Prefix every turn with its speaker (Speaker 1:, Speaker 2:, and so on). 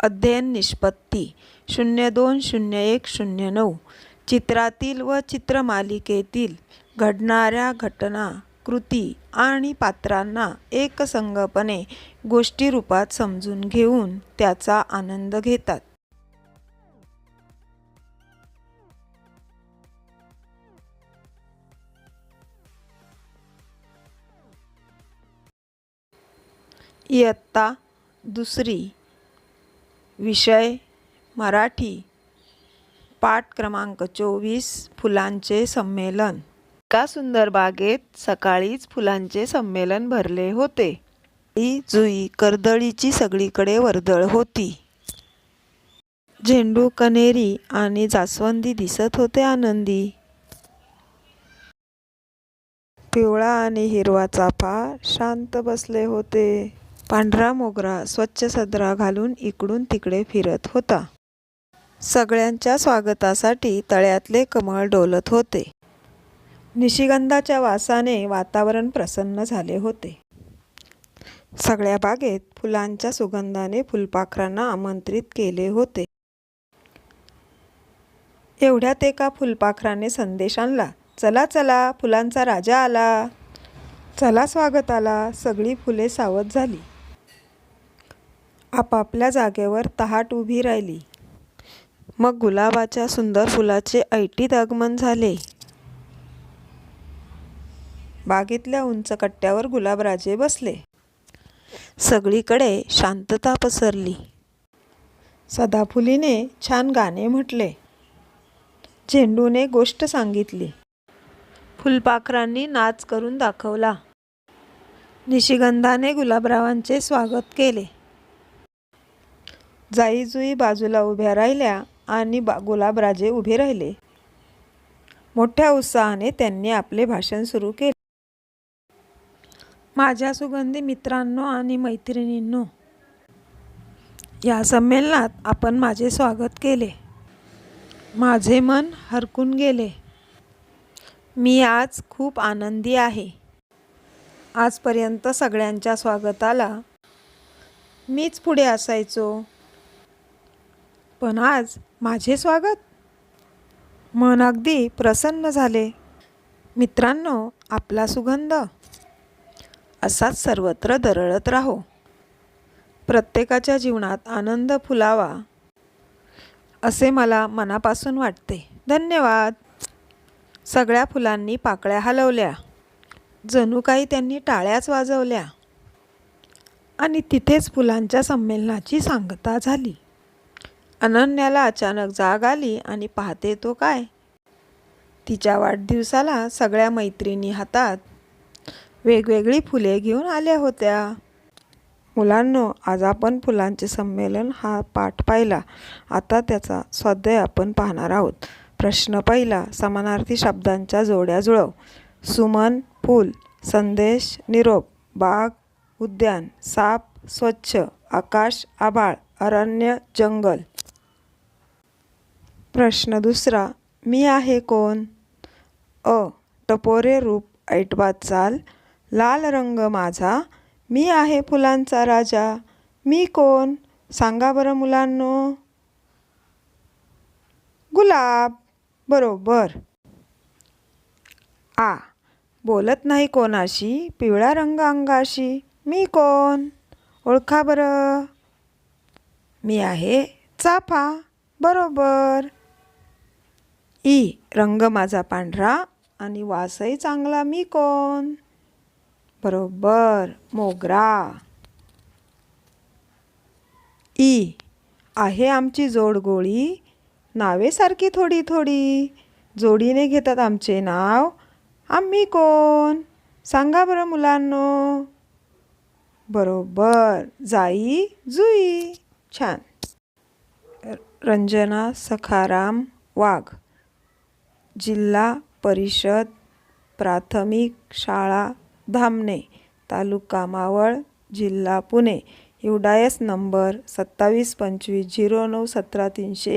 Speaker 1: अध्ययन निष्पत्ती शून्य दोन शून्य एक शून्य नऊ. चित्रातील व चित्रमालिकेतील घडणाऱ्या घटना कृती आणि पात्रांना एकसंगपणे गोष्टीरूपात समजून घेऊन त्याचा आनंद घेतात. इयत्ता दुसरी विषय मराठी पाठ क्रमांक चोवीस फुलांचे संमेलन. एका सुंदर बागेत सकाळीच फुलांचे संमेलन भरले होते. ही जुई कर्दळीची सगळीकडे वर्दळ होती. झेंडू कनेरी आणि जास्वंदी दिसत होते आनंदी. पिवळा आणि हिरवा चाफा शांत बसले होते. पांढरा मोगरा स्वच्छ सदरा घालून इकडून तिकडे फिरत होता. सगळ्यांच्या स्वागतासाठी तळ्यातले कमळ डोलत होते. निशिगंधाच्या वासाने वातावरण प्रसन्न झाले होते. सगळ्या बागेत फुलांच्या सुगंधाने फुलपाखरांना आमंत्रित केले होते. एवढ्यात एका फुलपाखराने संदेश आणला चला चला फुलांचा राजा आला. चला स्वागत आला. सगळी फुले सावध झाली. आपापल्या जागेवर तहाट उभी राहिली. मग गुलाबाच्या सुंदर फुलाचे ऐटीत आगमन झाले. बागेतल्या उंच कट्ट्यावर गुलाबराजे बसले. सगळीकडे शांतता पसरली. सदाफुलीने छान गाणे म्हटले. झेंडूने गोष्ट सांगितली. फुलपाखरांनी नाच करून दाखवला. निशिगंधाने गुलाबरावांचे स्वागत केले. जाईजुई बाजूला उभ्या राहिल्या आणि बा गुलाबराजे उभे राहिले. मोठ्या उत्साहाने त्यांनी आपले भाषण सुरू केले. माझ्या सुगंधी मित्रांनो आणि मैत्रिणींनो या संमेलनात आपण माझे स्वागत केले. माझे मन हरकून गेले. मी आज खूप आनंदी आहे. आजपर्यंत सगळ्यांच्या स्वागताला मीच पुढे असायचो. पण आज माझे स्वागत. मन अगदी प्रसन्न झाले. मित्रांनो आपला सुगंध. असाच सर्वत्र दरळत राहो. प्रत्येकाच्या जीवनात आनंद फुलावा असे मला मनापासून वाटते. धन्यवाद. सगळ्या फुलांनी पाकळ्या हलवल्या. जणू काही त्यांनी टाळ्याच वाजवल्या. आणि तिथेच फुलांच्या संमेलनाची सांगता झाली. अनन्याला अचानक जाग आली आणि पाहते तो काय? तिच्या वाढदिवसाला सगळ्या मैत्रिणी हातात. वेगवेगळी फुले घेऊन आल्या होत्या. मुलांनो आज आपण फुलांचे संमेलन हा पाठ पाहिला. आता त्याचा स्वाध्याय आपण पाहणार आहोत. प्रश्न पहिला समानार्थी शब्दांच्या जोड्या जुळव. सुमन फूल संदेश निरोप बाग उद्यान साप स्वच्छ आकाश आभाळ अरण्य जंगल. प्रश्न दुसरा मी आहे कोण? अ टपोरे रूप ऐटबाद चाल लाल रंग माझा मी आहे फुलांचा राजा मी कोण? सांगा बरं मुलांनो. गुलाब बरोबर. आ बोलत नाही कोणाशी पिवळा रंग अंगाशी मी कोण? ओळखा बरं. मी आहे चाफा बरोबर. ई रंग माझा पांढरा आणि वासही चांगला. मी कोण? बरोबर मोगरा. ई आहे आमची जोड गोळी. नावेसारखी थोडी थोडी. जोडीने घेतात आमचे नाव. आम्ही कोण? सांगा बरं मुलांनो. बरोबर जाई जुई. छान. रंजना सखाराम वाघ. जिल्हा परिषद प्राथमिक शाळा धामणे तालुका मावळ जिल्हा पुणे. युडायस नंबर सत्तावीस पंचवीस झिरो नऊ सतरा तीनशे